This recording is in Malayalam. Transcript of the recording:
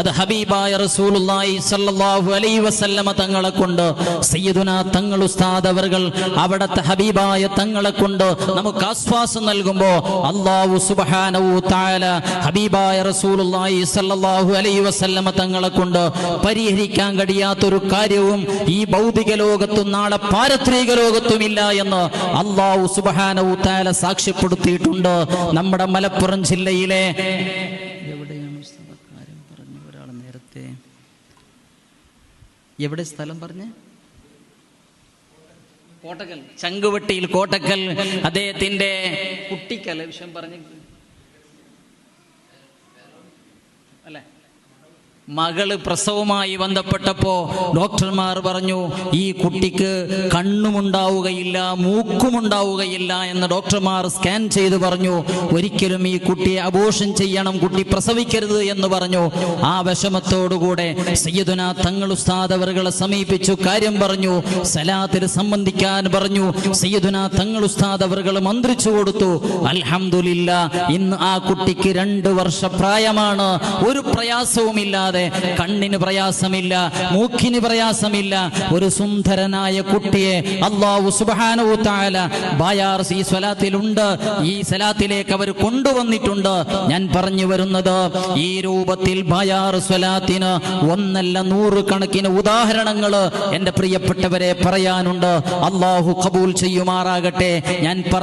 അത് ഹബീബായ റസൂലുള്ളാഹി സ്വല്ലല്ലാഹു അലൈഹി വസല്ലമ തങ്ങളെ കൊണ്ട് തങ്ങൾ ഉസ്താദ് അവർകൾ അവിടത്തെ ഹബീബായ തങ്ങളെ കൊണ്ട് നമുക്ക് ആശ്വാസം നൽകുമ്പോ അല്ലാഹു സുബ്ഹാനഹു തആല ഹബീബായ റസൂലുള്ളാഹി സ്വല്ലല്ലാഹു അലൈഹി വസല്ലമ തങ്ങളെ കൊണ്ട് പരിഹരിക്കാൻ കഴിയാത്തൊരു കാര്യവും ഈ ഭൗതിക ലോകത്തും നാളെ പാരത്രിക ലോകത്തുമില്ല എന്ന് അല്ലാഹു സുബ്ഹാനഹു തആല സാക്ഷ്യപ്പെടുത്തിയിട്ടുണ്ട്. നമ്മുടെ മലപ്പുറം ജില്ലയിലെ എവിടെയാണ് സ്ഥലക്കാരും പറഞ്ഞു ഒരാൾ നേരത്തെ? എവിടെ സ്ഥലം പറഞ്ഞ്? കോട്ടക്കൽ. ചങ്കുവെട്ടിയിൽ കോട്ടക്കൽ. അദ്ദേഹത്തിന്റെ കുട്ടിക്കല വിഷയം പറഞ്ഞു. അല്ലേ? മകൾ പ്രസവമായി ബന്ധപ്പെട്ടപ്പോ ഡോക്ടർമാർ പറഞ്ഞു ഈ കുട്ടിക്ക് കണ്ണുമുണ്ടാവുകയില്ല മൂക്കുമുണ്ടാവുകയില്ല എന്ന് ഡോക്ടർമാർ സ്കാൻ ചെയ്ത് പറഞ്ഞു. ഒരിക്കലും ഈ കുട്ടിയെ അബോഷൻ ചെയ്യണം കുട്ടി പ്രസവിക്കരുത് എന്ന് പറഞ്ഞു. ആ വിഷമത്തോടുകൂടെ സയ്യദുന തങ്ങൾ ഉസ്താദ് അവരുകളെ സമീപിച്ചു കാര്യം പറഞ്ഞു. സലാത്തിൽ സംബന്ധിക്കാൻ പറഞ്ഞു. സയ്യദുന തങ്ങൾ ഉസ്താദ് മന്ത്രിച്ചു കൊടുത്തു. അൽഹമില്ല ഇന്ന് ആ കുട്ടിക്ക് രണ്ട് വർഷ പ്രായമാണ് ഒരു പ്രയാസവുമില്ലാതെ കണ്ണിന് പ്രയാസമില്ല മൂക്കിന് പ്രയാസമില്ല. ഒരു സുന്ദരനായ കുട്ടിയെ അള്ളാഹു സുബ്ഹാനഹു തആല ബായാർ ഈ സ്വലാത്തിലുണ്ട്. ഈ സ്വലാത്തിലേക്ക് അവർ കൊണ്ടുവന്നിട്ടുണ്ട്. ഞാൻ പറഞ്ഞു വരുന്നത് ഈ രൂപത്തിൽ ബായാർ സ്വലാത്തിന് ഒന്നല്ല നൂറ് കണക്കിന് ഉദാഹരണങ്ങൾ എന്റെ പ്രിയപ്പെട്ടവരെ പറയാനുണ്ട്. അള്ളാഹു കബൂൽ ചെയ്യുമാറാകട്ടെ. ഞാൻ പറ